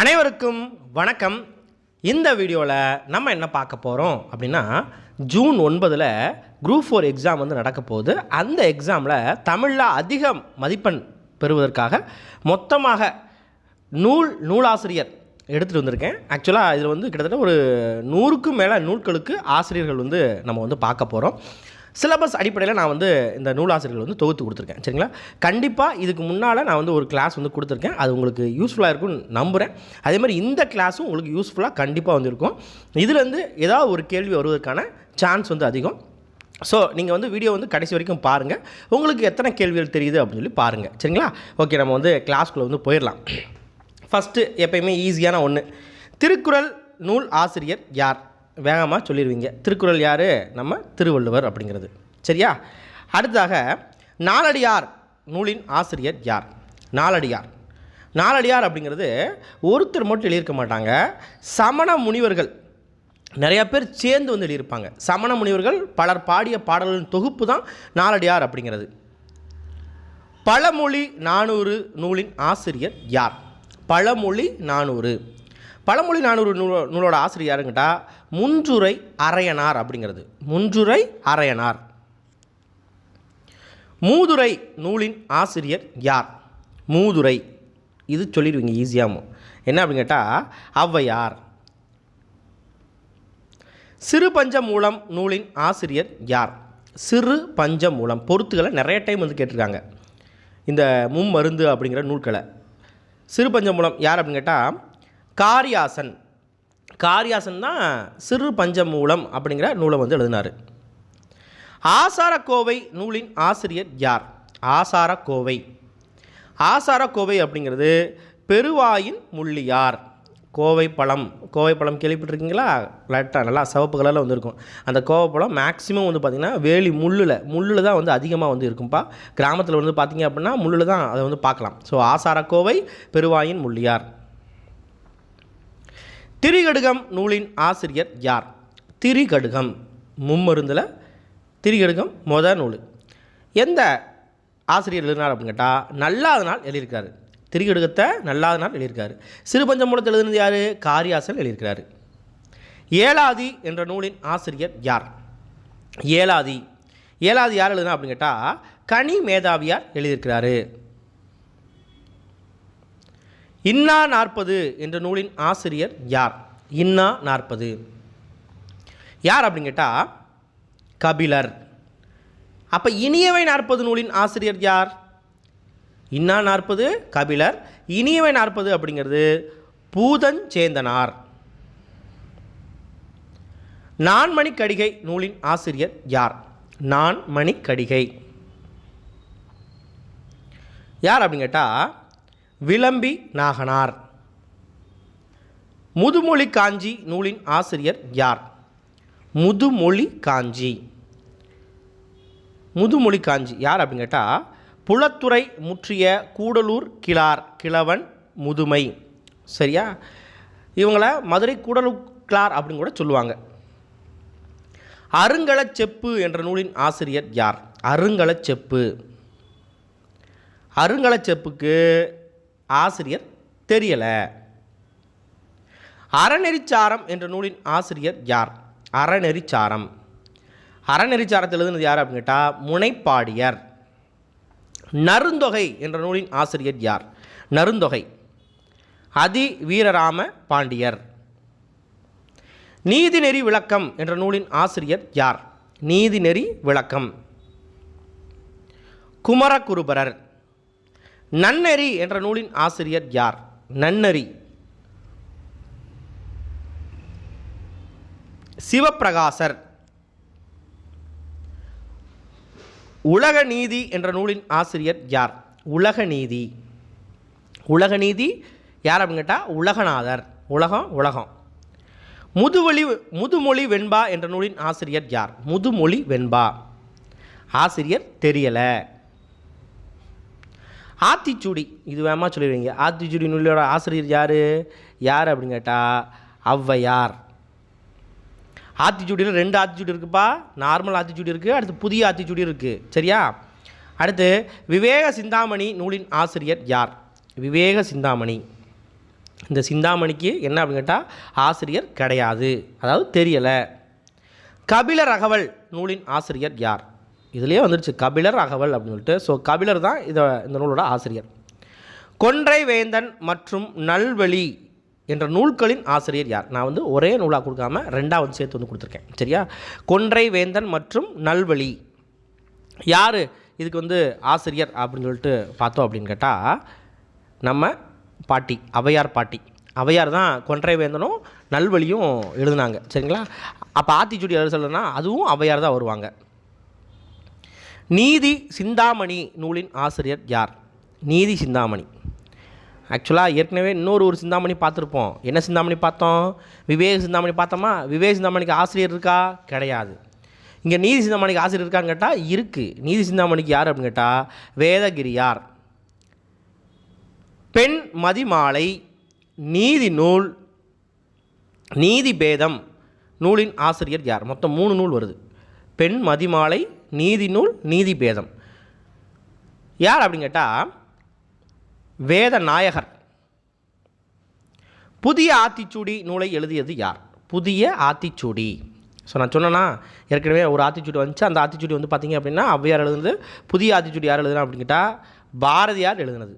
அனைவருக்கும் வணக்கம். இந்த வீடியோவில் நம்ம என்ன பார்க்க போகிறோம் அப்படின்னா ஜூன் ஒன்பதில் குரூப் ஃபோர் எக்ஸாம் வந்து நடக்க போகுது. அந்த எக்ஸாமில் தமிழில் அதிக மதிப்பெண் பெறுவதற்காக மொத்தமாக நூல் நூலாசிரியர் எடுத்துகிட்டு வந்திருக்கேன். ஆக்சுவலாக இதில் வந்து கிட்டத்தட்ட ஒரு நூறுக்கும் மேலே நூல்களுக்கு ஆசிரியர்கள் வந்து நம்ம வந்து பார்க்க போகிறோம் சிலபஸ் அடிப்படையில் நான் வந்து இந்த நூலாசிரியர்கள் வந்து தொகுத்து கொடுத்துருக்கேன். சரிங்களா? கண்டிப்பாக இதுக்கு முன்னால் நான் வந்து ஒரு கிளாஸ் வந்து கொடுத்துருக்கேன். அது உங்களுக்கு யூஸ்ஃபுல்லாக இருக்கும்னு நம்புகிறேன் அதே மாதிரி இந்த கிளாஸும் உங்களுக்கு யூஸ்ஃபுல்லாக கண்டிப்பாக வந்து இருக்கும் இதுலேருந்து ஏதாவது ஒரு கேள்வி வருவதற்கான சான்ஸ் வந்து அதிகம். ஸோ நீங்கள் வந்து வீடியோ வந்து கடைசி வரைக்கும் பாருங்கள் உங்களுக்கு எத்தனை கேள்விகள் தெரியுது அப்படின்னு சொல்லி பாருங்கள் சரிங்களா? ஓகே நம்ம வந்து கிளாஸ்க்குள்ளே வந்து போயிடலாம். ஃபஸ்ட்டு எப்பயுமே ஈஸியான ஒன்று திருக்குறள் நூல் ஆசிரியர் யார்? வேகமாக சொல்லிடுவீங்க. திருக்குறள் யார்? நம்ம திருவள்ளுவர் அப்படிங்கிறது. சரியா? அடுத்ததாக நாலடியார் நூலின் ஆசிரியர் யார்? நாலடியார். நாலடியார் அப்படிங்கிறது ஒருத்தர் மட்டும் எழுதியிருக்க மாட்டாங்க. சமண முனிவர்கள். நிறையா பேர் சேர்ந்து வந்து எழுதியிருப்பாங்க. சமண முனிவர்கள் பலர் பாடிய பாடல்களின் தொகுப்பு தான் நாலடியார் அப்படிங்கிறது. பழமொழி நானூறு நூலின் ஆசிரியர் யார்? பழமொழி நானூறு. பழமொழி நானூறு நூலோ நூலோட ஆசிரியர் யாருங்கிட்டா? முன்றுரை அரையனார் அப்படிங்கிறது. முன்றுரை அரையனார். மூதுரை நூலின் ஆசிரியர் யார்? மூதுரை. இது சொல்லிடுவீங்க ஈஸியாகவும் என்ன அப்படின்னு கேட்டால் ஔவையார். சிறு மூலம் நூலின் ஆசிரியர் யார்? சிறு பஞ்ச மூலம் பொருத்துக்களை நிறைய டைம் வந்து கேட்டிருக்காங்க. இந்த மும்மருந்து அப்படிங்கிற நூல்களை. சிறு பஞ்ச மூலம் யார் அப்படின்னு கேட்டால் காரியாசன். காரியாசன் தான் சிறு பஞ்சமூலம் அப்படிங்கிற நூலை வந்து எழுதினார். ஆசாரக்கோவை நூலின் ஆசிரியர் யார்? ஆசாரக்கோவை. ஆசாரக்கோவை அப்படிங்கிறது பெருவாயின் முள்ளியார். கோவை பழம் கோவை பழம் கேள்விப்பட்டிருக்கீங்களா? லைட்டாக நல்லா சிவப்பு கலரில் வந்து இருக்கும் அந்த கோவை பழம் மேக்ஸிமம் வந்து பார்த்திங்கன்னா வேலி முள்ளில் முள்ளில் தான் வந்து அதிகமாக வந்து இருக்கும்ப்பா கிராமத்தில் வந்து பார்த்திங்க அப்படின்னா முள்ளில் தான் அதை வந்து பார்க்கலாம். ஸோ ஆசாரக்கோவை பெருவாயின் முள்ளியார். திரிகடுகம் நூலின் ஆசிரியர் யார்? திரிகடுகம். மும்மருந்தில் திரிகடுகம் மொத நூல். எந்த ஆசிரியர் எழுதினார் அப்படின்னு கேட்டால் நல்லாத நாள் எழுதியிருக்காரு. திரிகடுகத்தை நல்லாத நாள் எழுதியிருக்காரு. சிறுபஞ்சமூலத்தில் எழுதினது யார்? காரியாசன் எழுதியிருக்கிறாரு. ஏலாதி என்ற நூலின் ஆசிரியர் யார்? ஏலாதி. ஏலாதி யார் எழுதுனா அப்படின்னு கேட்டால் கனி மேதாவியார் எழுதியிருக்கிறாரு. இன்னா நாற்பது என்ற நூலின் ஆசிரியர் யார்? இன்னா நாற்பது. யார் அப்படின்னு கேட்டால் கபிலர். அப்போ இனியவை நாற்பது நூலின் ஆசிரியர் யார்? இன்னா நாற்பது கபிலர். இனியவை நாற்பது அப்படிங்கிறது பூதஞ்சேந்தனார் நான்மணி கடிகை நூலின் ஆசிரியர் யார்? நான்மணி கடிகை யார் அப்படின்னு கேட்டால் விளம்பி நாகனார். முதுமொழி காஞ்சி நூலின் ஆசிரியர் யார்? முதுமொழி காஞ்சி. முதுமொழி காஞ்சி யார் அப்படின்னு கேட்டால் புலத்துறை முற்றிய கூடலூர் கிளார் கிழவன் முதுமை. சரியா? இவங்கள மதுரை கூடலூர் கிளார் அப்படின்னு கூட சொல்லுவாங்க. அருங்கலச் செப்பு என்ற நூலின் ஆசிரியர் யார்? அருங்கலச் செப்பு. அருங்கலச் செப்புக்கு ஆசிரியர் தெரியலை. அறநெறிச்சாரம் என்ற நூலின் ஆசிரியர் யார்? அறநெறிச்சாரம். அறநெறிச்சாரத்தில் எழுதுனது யார் அப்படின்னு கேட்டால் முனைப்பாடியர். நருந்தொகை என்ற நூலின் ஆசிரியர் யார்? நருந்தொகை அதி வீரராம பாண்டியர். நீதிநெறி விளக்கம் என்ற நூலின் ஆசிரியர் யார்? நீதிநெறி விளக்கம். குமரகுருபரர். நன்னெறி என்ற நூலின் ஆசிரியர் யார்? நன்னெறி. சிவப்பிரகாசர். உலக நீதி என்ற நூலின் ஆசிரியர் யார்? உலக நீதி. உலக நீதி யார் அப்படின்னு கேட்டால் உலகநாதர். உலகம் உலகம். முதுமொழி முதுமொழி வெண்பா என்ற நூலின் ஆசிரியர் யார்? முதுமொழி வெண்பா. ஆசிரியர் தெரியலை. ஆத்திச்சூடி. இது வேமா சொல்லிடுவீங்க ஆத்திச்சூடி நூலோட ஆசிரியர் யார்? யார் அப்படின்னு கேட்டால் ஔவையார். ஆத்திச்சூடியில் ரெண்டு ஆத்திச்சூடி இருக்குப்பா. நார்மல் ஆத்திச்சூடி இருக்குது அடுத்து புதிய ஆத்திச்சூடி இருக்குது சரியா? அடுத்து விவேக சிந்தாமணி நூலின் ஆசிரியர் யார்? விவேக சிந்தாமணி. இந்த சிந்தாமணிக்கு என்ன அப்படின்னு கேட்டால் ஆசிரியர் கிடையாது. அதாவது தெரியலை. கபில ரகவல் நூலின் ஆசிரியர் யார்? இதுலேயே வந்துருச்சு கபிலர் அகவல் அப்படின்னு சொல்லிட்டு. ஸோ கபிலர் தான் இதை இந்த நூலோட ஆசிரியர். கொன்றை வேந்தன் மற்றும் நல்வழி என்ற நூல்களின் ஆசிரியர் யார்? நான் வந்து ஒரே நூலாக கொடுக்காம ரெண்டாக வந்து சேர்த்து வந்து கொடுத்துருக்கேன். சரியா? கொன்றை வேந்தன் மற்றும் நல்வழி. யார்? இதுக்கு வந்து ஆசிரியர் அப்படின்னு சொல்லிட்டு பார்த்தோம் அப்படின்னு கேட்டால் நம்ம பாட்டி அவையார் பாட்டி. அவையார் தான் கொன்றை வேந்தனும் நல்வழியும் எழுதுனாங்க. சரிங்களா? அப்போ ஆத்திச்சூடி எழுத சொல்லுன்னா அதுவும் அவையார் தான் வருவாங்க. நீதி சிந்தாமணி நூலின் ஆசிரியர் யார்? நீதி சிந்தாமணி. ஆக்சுவலாக ஏற்கனவே இன்னொரு ஒரு சிந்தாமணி பார்த்துருப்போம். என்ன சிந்தாமணி பார்த்தோம்? விவேக சிந்தாமணி பார்த்தோமா? விவேக சிந்தாமணிக்கு ஆசிரியர் இருக்கா? கிடையாது. இங்கே நீதி சிந்தாமணிக்கு ஆசிரியர் இருக்கான்னு கேட்டால் இருக்குது நீதி சிந்தாமணிக்கு யார் அப்படின்னு கேட்டால் வேதகிரியார் பெண் மதிமாலை நீதி நூல் நீதி பேதம் நூலின் ஆசிரியர் யார்? மொத்தம் மூணு நூல் வருது. பெண் மதிமாலை நீதி நூல் நீதி பேதம். யார் அப்படின்னு கேட்டால் வேத நாயகர். புதிய ஆத்திச்சூடி நூலை எழுதியது யார்? புதிய ஆத்திச்சூடி. ஸோ நான் சொன்னேன்னா ஏற்கனவே ஒரு ஆத்திச்சூடி வந்துச்சு. அந்த ஆத்திச்சூடி வந்து பார்த்திங்க அப்படின்னா ஔவையார் எழுதுனது. புதிய ஆத்திச்சூடி யார் எழுதுனா அப்படின்னு கேட்டால் பாரதியார் எழுதுனது.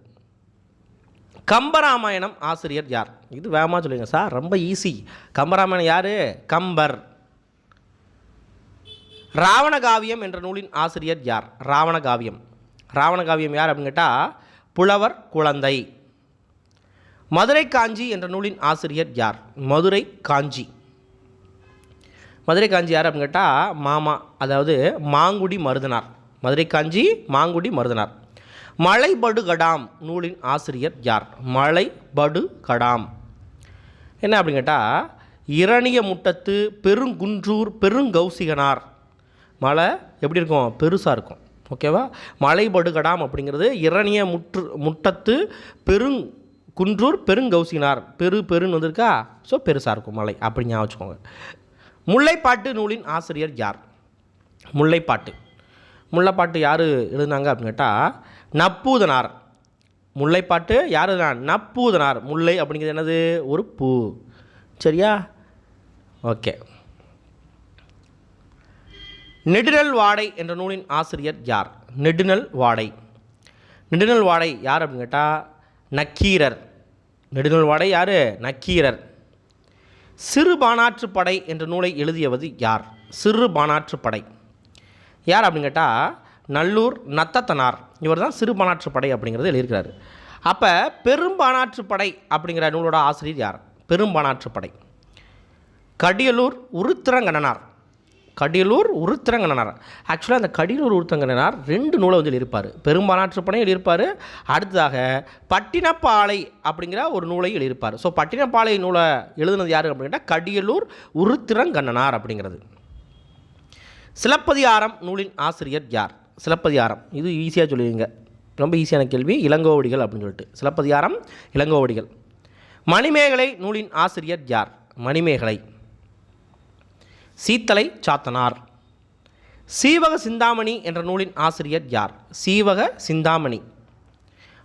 கம்பராமாயணம் ஆசிரியர் யார்? இது வேகமாக சொல்லுங்கள் சார் ரொம்ப ஈஸி கம்பராமாயணம் யார்? கம்பர். ராவணகாவியம் என்ற நூலின் ஆசிரியர் யார்? ராவணகாவியம். ராவணகாவியம் யார் அப்படின்னு கேட்டால் புலவர் குழந்தை. மதுரை காஞ்சி என்ற நூலின் ஆசிரியர் யார்? மதுரை காஞ்சி. மதுரை காஞ்சி யார் அப்படின்னு கேட்டால் மாமா அதாவது மாங்குடி மருதனார். மதுரை காஞ்சி மாங்குடி மருதனார். மலைபடுகடாம் நூலின் ஆசிரியர் யார்? மலைபடுகடாம். என்ன அப்படின்னு கேட்டால் இரணிய முட்டத்து பெருங்குன்றூர் பெருங்கௌசிகனார். மலை எப்படி இருக்கும்? பெருசாக இருக்கும். ஓகேவா மலைபடுகடாம் அப்படிங்கிறது இரணிய முற்று முட்டத்து பெருங் குன்றூர் பெருங்கௌசினார். பெரு பெருன்னு வந்திருக்கா? ஸோ பெருசாக இருக்கும் மலை அப்படி ஞாபகம் வச்சுக்கோங்க. முல்லைப்பாட்டு நூலின் ஆசிரியர் யார்? முல்லைப்பாட்டு. முல்லைப்பாட்டு யார் எழுதுனாங்க அப்படின்னு கேட்டால் நப்பூதனார். முல்லைப்பாட்டு யார் நப்பூதனார். முல்லை அப்படிங்கிறது என்னது? ஒரு பூ. சரியா? ஓகே நெடுநல் வாடை என்ற நூலின் ஆசிரியர் யார்? நெடுநல் வாடை. நெடுநல் வாடை யார் அப்படின்னு கேட்டால் நக்கீரர். நெடுநல் வாடை யார்? நக்கீரர். சிறு பாணாற்று படை என்ற நூலை எழுதியவது யார்? சிறு பாணாற்று படை. யார் அப்படின்னு கேட்டால் நல்லூர் நத்தத்தனார். இவர் தான் சிறு பாணாற்று படை அப்படிங்கிறது எழுதியிருக்கிறார். அப்போ பெரும்பாணாற்று படை அப்படிங்கிற நூலோட ஆசிரியர் யார்? பெரும்பானாற்றுப்படை கடியலூர் உருத்திரங்கண்ணனார். கடியலூர் உருத்திரங்கனார் ஆக்சுவலாக அந்த கடியலூர் உருத்திரங்கண்ணனார் ரெண்டு நூலை வந்து எழுதியிருப்பார் பெரும்பாலாற்றுப்பனை எழுதியிருப்பார் அடுத்ததாக பட்டினப்பாலை அப்படிங்கிற ஒரு நூலை எழுதியிருப்பார் ஸோ பட்டினப்பாலை நூலை எழுதுனது யார் அப்படின்னா கடியலூர் உருத்திரங்கண்ணனார் அப்படிங்கிறது. சிலப்பதிகாரம் நூலின் ஆசிரியர் யார்? சிலப்பதிகாரம். இது ஈஸியாக சொல்லுவீங்க ரொம்ப ஈஸியான கேள்வி. இளங்கோவடிகள் அப்படின்னு சொல்லிட்டு. சிலப்பதிகாரம் இளங்கோவடிகள். மணிமேகலை நூலின் ஆசிரியர் யார்? மணிமேகலை. சீத்தலை சாத்தனார். சீவக சிந்தாமணி என்ற நூலின் ஆசிரியர் யார்? சீவக சிந்தாமணி.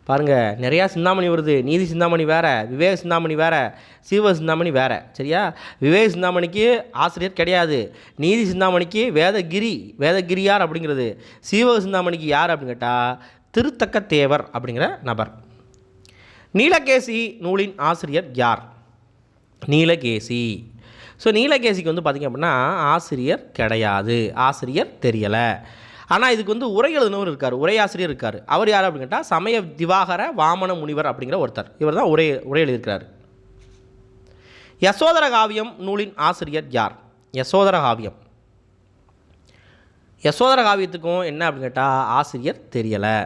பாருங்கள் நிறையா சிந்தாமணி வருது. நீதி சிந்தாமணி வேறு விவேக சிந்தாமணி வேறு சீவக சிந்தாமணி வேறு. சரியா? விவேக சிந்தாமணிக்கு ஆசிரியர் கிடையாது. நீதி சிந்தாமணிக்கு வேதகிரி வேதகிரியார் அப்படிங்கிறது. சீவக சிந்தாமணிக்கு யார் அப்படின்னு கேட்டால் திருத்தக்க தேவர் அப்படிங்கிற நபர். நீலகேசி நூலின் ஆசிரியர் யார்? நீலகேசி. ஸோ நீலகேசிக்கு வந்து பார்த்திங்க அப்படின்னா ஆசிரியர் கிடையாது. ஆசிரியர் தெரியலை. ஆனால் இதுக்கு வந்து உரை எழுதினவர் இருக்கார். உரையாசிரியர் இருக்கார். அவர் யார் அப்படின்னு கேட்டால் சமய திவாகர வாமன முனிவர் அப்படிங்கிற ஒருத்தர். இவர் தான் உரை உரை எழுதியிருக்கிறார். யசோதர காவியம் நூலின் ஆசிரியர் யார்? யசோதர காவியம். யசோதர காவியத்துக்கும் என்ன அப்படின்னு கேட்டால் ஆசிரியர் தெரியலை.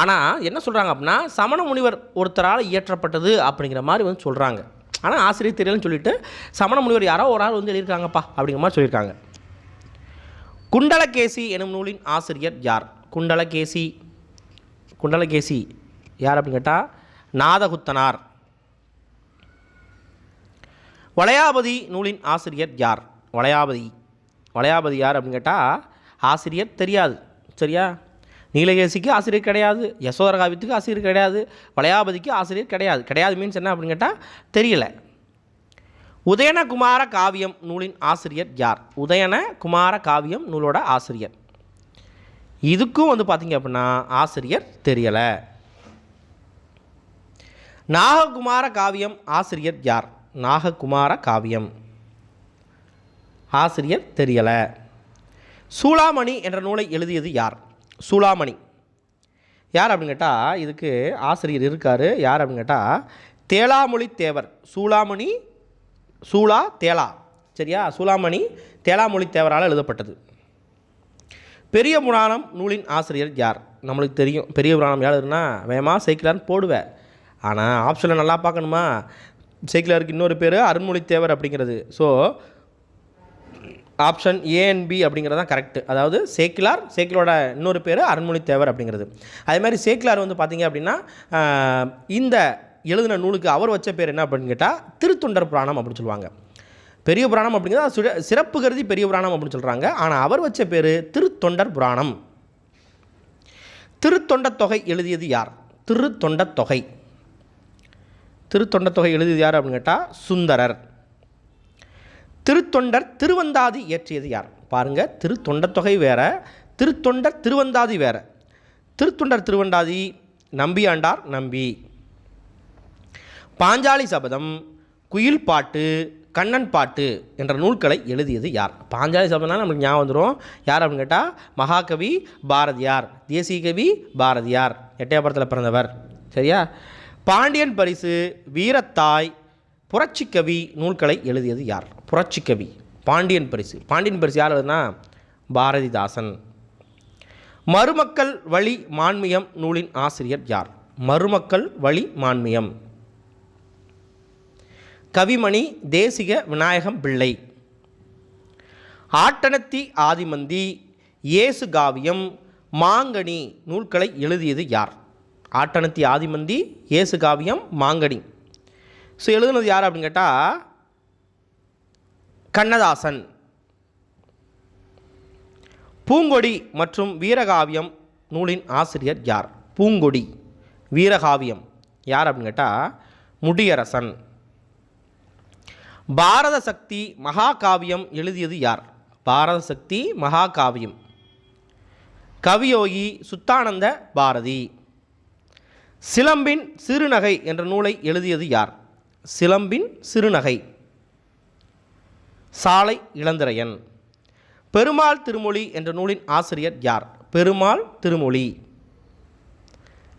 ஆனால் என்ன சொல்கிறாங்க அப்படின்னா சமண முனிவர் ஒருத்தரால் இயற்றப்பட்டது அப்படிங்கிற மாதிரி வந்து சொல்கிறாங்க ஆனால் ஆசிரியர் தெரியலன்னு சொல்லிட்டு சமண முனிவர் யாரோ ஒரு ஆள் வந்து எழுதியிருக்காங்கப்பா அப்படிங்கிற மாதிரி சொல்லியிருக்காங்க. குண்டலகேசி எனும் நூலின் ஆசிரியர் யார்? குண்டலகேசி குண்டலகேசி யார் அப்படின்னு கேட்டால் நாதகுத்தனார். வளையாபதி நூலின் ஆசிரியர் யார்? வளையாபதி. வளையாபதி யார் அப்படின்னு கேட்டால் ஆசிரியர் தெரியாது. சரியா? நீலகேசிக்கு ஆசிரியர் கிடையாது யசோதர காவியத்துக்கு ஆசிரியர் கிடையாது வளையாபதிக்கு ஆசிரியர் கிடையாது. கிடையாது மீன்ஸ் என்ன அப்படின்னு கேட்டால் தெரியல. உதயனகுமார காவியம் நூலின் ஆசிரியர் யார்? உதயனகுமார காவியம் நூலோட ஆசிரியர். இதுக்கும் வந்து பார்த்தீங்க அப்படின்னா ஆசிரியர் தெரியலை. நாககுமார காவியம் ஆசிரியர் யார்? நாககுமார காவியம். ஆசிரியர் தெரியலை. சூளாமணி என்ற நூலை எழுதியது யார்? சூளாமணி. யார் அப்படின்னு கேட்டால் இதுக்கு ஆசிரியர் இருக்கார். யார் அப்படின்னு கேட்டால் தேலாமொழி தேவர். சூளாமணி சூளா தேலா. சரியா? சூளாமணி தேலாமொழி தேவரால் எழுதப்பட்டது. பெரிய புராணம் நூலின் ஆசிரியர் யார்? நம்மளுக்கு தெரியும். பெரிய புராணம் யாருன்னா வேகமாக சைக்கிளான்னு போடுவேன் ஆனால் ஆப்ஷனில் நல்லா பார்க்கணுமா? சைக்கிளாருக்கு இன்னொரு பேர் அருண்மொழித்தேவர் அப்படிங்கிறது. ஸோ ஆப்ஷன் ஏஎன்பி அப்படிங்கிறது தான் கரெக்ட் அதாவது சேக்கிலார் சேக்கிலோட இன்னொரு பேர் அருண்மொழித்தேவர் அப்படிங்கிறது. அதே மாதிரி சேக்கிலார் வந்து பார்த்தீங்க அப்படின்னா இந்த எழுதின நூலுக்கு அவர் வச்ச பேர் என்ன அப்படின்னு கேட்டால் திருத்தொண்டர் புராணம் அப்படின்னு சொல்லுவாங்க. பெரிய புராணம் அப்படிங்கிறது சுட சிறப்பு கருதி பெரிய புராணம் அப்படின்னு சொல்கிறாங்க ஆனால் அவர் வச்ச பேர் திருத்தொண்டர் புராணம். திருத்தொண்ட தொகை எழுதியது யார்? திருத்தொண்ட தொகை. திருத்தொண்ட தொகை எழுதியது யார் அப்படின்னு கேட்டால் சுந்தரர். திருத்தொண்டர் திருவந்தாதி இயற்றியது யார்? பாருங்க திருத்தொண்டர் தொகை வேற திருத்தொண்டர் திருவந்தாதி வேற. திருத்தொண்டர் திருவந்தாதி நம்பியாண்டார் நம்பி. பாஞ்சாலி சபதம் குயில் பாட்டு கண்ணன் பாட்டு என்ற நூல்களை எழுதியது யார்? பாஞ்சாலி சபதம்னா நம்மளுக்கு ஞாபகம் வந்துடும் யார் அப்படின்னு கேட்டால் மகாகவி பாரதியார் தேசிய கவி பாரதியார் எட்டயபுரத்தில் பிறந்தவர். சரியா? பாண்டியன் பரிசு வீரத்தாய் புரட்சிக்கவி நூல்களை எழுதியது யார்? புரட்சிக்கவி பாண்டியன் பரிசு. பாண்டியன் பரிசு யார் எழுதுனா? பாரதிதாசன். மருமக்கள் வழி மான்மியம் நூலின் ஆசிரியர் யார்? மருமக்கள் வழி மான்மியம். கவிமணி தேசிக விநாயகம் பிள்ளை. ஆட்டனத்தி ஆதிமந்தி இயேசு காவியம் மாங்கனி நூல்களை எழுதியது யார்? ஆட்டனத்தி ஆதிமந்தி இயேசு காவியம் மாங்கனி. ஸோ எழுதுனது யார் அப்படின்னு கேட்டால் கண்ணதாசன். பூங்கொடி மற்றும் வீரகாவியம் நூலின் ஆசிரியர் யார்? பூங்கொடி வீரகாவியம். யார் அப்படின்னு கேட்டால் முடியரசன். பாரத சக்தி மகாகாவியம் எழுதியது யார்? பாரத சக்தி மகாகாவியம். கவியோகி சுத்தானந்த பாரதி. சிலம்பின் சிறுநகை என்ற நூலை எழுதியது யார்? சிலம்பின் சிறுநகை. சாலை இளந்திரையன். பெருமாள் திருமொழி என்ற நூலின் ஆசிரியர் யார்? பெருமாள் திருமொழி.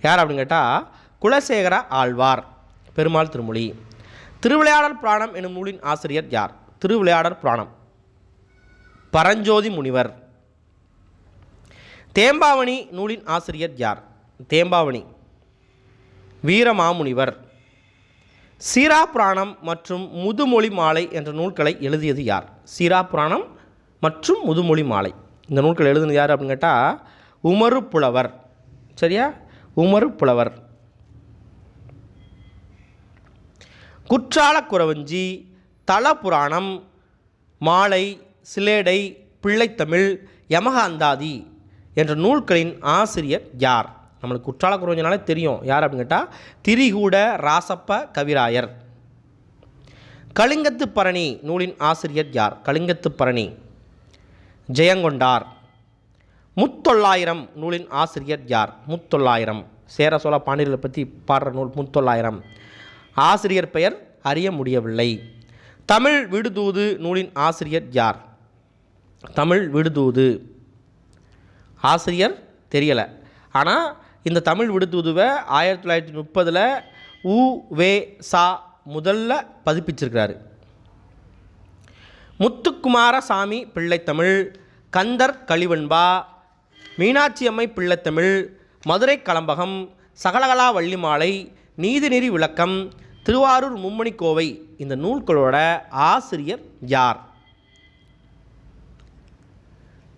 யார் அப்படின்னு கேட்டால் குலசேகர ஆழ்வார் பெருமாள் திருமொழி. திருவிளையாடல் புராணம் எனும் நூலின் ஆசிரியர் யார்? திருவிளையாடல் புராணம். பரஞ்சோதி முனிவர். தேம்பாவணி நூலின் ஆசிரியர் யார்? தேம்பாவணி. வீரமாமுனிவர். சீரா புராணம் மற்றும் முதுமொழி மாலை என்ற நூல்களை எழுதியது யார்? சீரா புராணம் மற்றும் முதுமொழி மாலை. இந்த நூல்கள் எழுதினது யார் அப்படின்னு கேட்டால் உமரு புலவர். சரியா? உமரு புலவர். குற்றால குறவஞ்சி தல புராணம் மாலை சிலேடை பிள்ளைத்தமிழ் யமகாந்தாதி என்ற நூல்களின் ஆசிரியர் யார்? நம்மளுக்கு குற்றால குறவஞ்சினாலே தெரியும். யார் அப்படின்னு கேட்டால் திரிகூட ராசப்ப கவிராயர். கலிங்கத்து பரணி நூலின் ஆசிரியர் யார்? கலிங்கத்து பரணி. ஜெயங்கொண்டார். முத்தொள்ளாயிரம் நூலின் ஆசிரியர் யார்? முத்தொள்ளாயிரம். சேர சோழ பாண்டியர்களை பற்றி பாடுற நூல் முத்தொள்ளாயிரம். ஆசிரியர் பெயர் அறிய முடியவில்லை. தமிழ் விடுதூது நூலின் ஆசிரியர் யார்? தமிழ் விடுதூது. ஆசிரியர் தெரியலை. ஆனால் இந்த தமிழ் விடுதூதுவை ஆயிரத்தி தொள்ளாயிரத்தி முப்பதில் உ வே சா முதல்ல பதிப்பிச்சிருக்கிறாரு. முத்துக்குமாரசாமி பிள்ளைத்தமிழ் கந்தர் கலிவெண்பா மீனாட்சி அம்மை பிள்ளைத்தமிழ் மதுரை கலம்பகம் சகலகலா வள்ளிமாலை நீதிநெறி விளக்கம் திருவாரூர் மும்மணி கோவை இந்த நூல்களோட ஆசிரியர் யார்?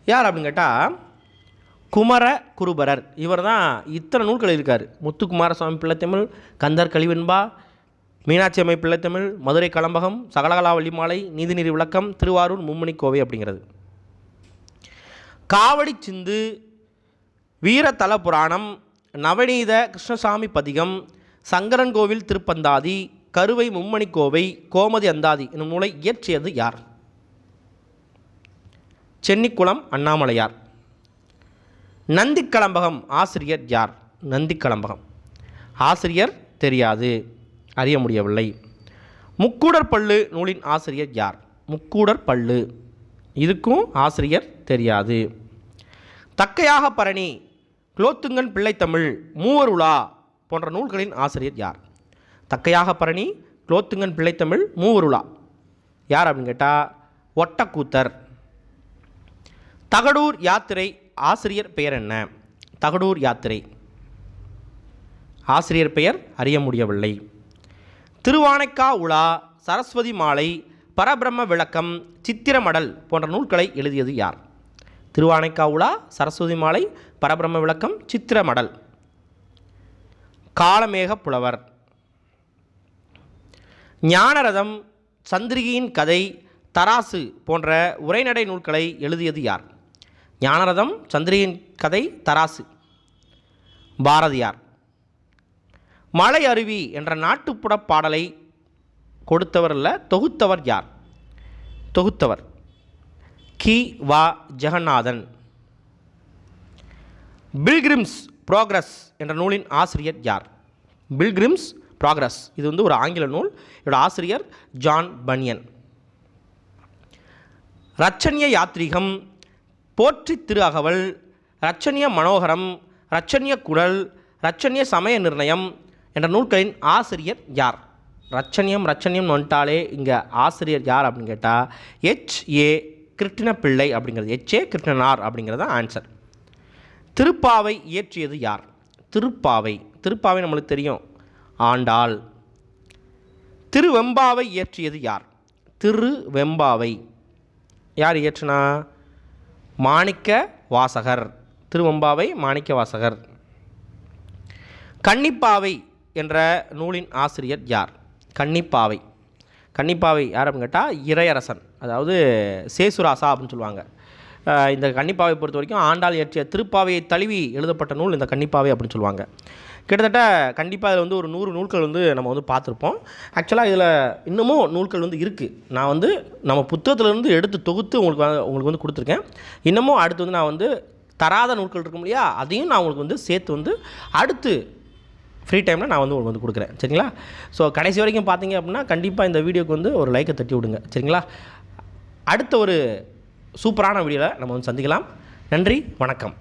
யார் அப்படின்னு கேட்டால் குமர குருபரர். இவர் தான் இத்தனை நூல்கள் இருக்கார் முத்துக்குமாரசுவாமி பிள்ளைத்தமிழ் கந்தர் கழிவெண்பா மீனாட்சி அம்மை பிள்ளைத்தமிழ் மதுரை கலம்பகம் சகலகலா வள்ளிமாலை நீதிநீர் விளக்கம் திருவாரூர் மும்மணி கோவை அப்படிங்கிறது. காவடி சிந்து வீரத்தல புராணம் நவநீத கிருஷ்ணசாமி பதிகம் சங்கரன்கோவில் திருப்பந்தாதி கருவை மும்மணி கோவை கோமதி அந்தாதி என்னும் நூலை இயற்றியது யார்? சென்னிக்குளம் அண்ணாமலையார். நந்திக்கலம்பகம் ஆசிரியர் யார்? நந்திக்கலம்பகம். ஆசிரியர் தெரியாது அறிய முடியவில்லை. முக்கூடர் பள்ளு நூலின் ஆசிரியர் யார்? முக்கூடர் பள்ளு. இதுக்கும் ஆசிரியர் தெரியாது. தக்கையாக பரணி குலோத்துங்கன் பிள்ளைத்தமிழ் மூவருலா போன்ற நூல்களின் ஆசிரியர் யார்? தக்கையாக பரணி குலோத்துங்கன் பிள்ளைத்தமிழ் மூவருலா யார் அப்படின்னு கேட்டால் ஒட்டக்கூத்தர். தகடூர் யாத்திரை ஆசிரியர் பெயர் என்ன? தகடூர் யாத்திரை. ஆசிரியர் பெயர் அறிய முடியவில்லை. திருவானைக்கா உலா சரஸ்வதி மாலை பரபிரம்ம விளக்கம் சித்திரமடல் போன்ற நூல்களை எழுதியது யார்? திருவானைக்கா உலா சரஸ்வதி மாலை பரபிரம்ம விளக்கம் சித்திரமடல் காலமேக புலவர். ஞானரதம் சந்திரிகையின் கதை தராசு போன்ற உரைநடை நூல்களை எழுதியது யார்? ஞானரதம் சந்திரியின் கதை தராசு. பாரதியார். மலை அருவி என்ற நாட்டுப்புற பாடலை கொடுத்தவர் இல்லை தொகுத்தவர் யார்? தொகுத்தவர். கி. வா. ஜெகநாதன். பில்கிரிம்ஸ் ப்ரோக்ரஸ் என்ற நூலின் ஆசிரியர் யார்? Pilgrim's Progress. இது வந்து ஒரு ஆங்கில நூல். இதோட ஆசிரியர் ஜான் பனியன். ரச்சனிய யாத்ரீகம் போற்றி திரு அகவல் ரச்சனிய மனோகரம் ரச்சனிய குடல் ரச்சனிய சமய நிர்ணயம் என்ற நூல்களின் ஆசிரியர் யார்? ரச்சனியம் ரச்சனியம் வந்துட்டாலே இங்கே ஆசிரியர் யார் அப்படின்னு கேட்டால் எச். ஏ. கிருட்டின பிள்ளை அப்படிங்கிறது. எச். ஏ. கிருஷ்ணனார் அப்படிங்கிறது தான் ஆன்சர். திருப்பாவை இயற்றியது யார்? திருப்பாவை. திருப்பாவை நம்மளுக்கு தெரியும். ஆண்டாள். திருவெம்பாவை இயற்றியது யார்? திருவெம்பாவை. யார் இயற்றினா? மாணிக்க வாசகர். திருவம்பாவை மாணிக்க வாசகர். கன்னிப்பாவை என்ற நூலின் ஆசிரியர் யார்? கன்னிப்பாவை. கன்னிப்பாவை யார் அப்படின்னு கேட்டால் இறையரசன். அதாவது சேசுராசா அப்படின்னு சொல்லுவாங்க. இந்த கன்னிப்பாவை பொறுத்த வரைக்கும் ஆண்டாள் இயற்றிய திருப்பாவையை தழுவி எழுதப்பட்ட நூல் இந்த கன்னிப்பாவை அப்படின்னு சொல்லுவாங்க. கிட்டத்தட்ட கண்டிப்பாக அதில் வந்து ஒரு நூறு நூல்கள் வந்து நம்ம வந்து பார்த்துருப்போம். ஆக்சுவலாக இதில் இன்னமும் நூல்கள் வந்து இருக்குது நான் வந்து நம்ம புத்தகத்திலேருந்து எடுத்து தொகுத்து உங்களுக்கு உங்களுக்கு வந்து கொடுத்துருக்கேன். இன்னமும் அடுத்து வந்து நான் வந்து தராத நூல்கள் இருக்கும் இல்லையா அதையும் நான் உங்களுக்கு வந்து சேர்த்து வந்து அடுத்து ஃப்ரீ டைமில் நான் வந்து உங்களுக்கு வந்து கொடுக்குறேன். சரிங்களா? ஸோ கடைசி வரைக்கும் பார்த்தீங்க அப்படின்னா கண்டிப்பாக இந்த வீடியோக்கு வந்து ஒரு லைக்கை தட்டி விடுங்க. சரிங்களா? அடுத்த ஒரு சூப்பரான வீடியோவில் நம்ம வந்து சந்திக்கலாம். நன்றி வணக்கம்.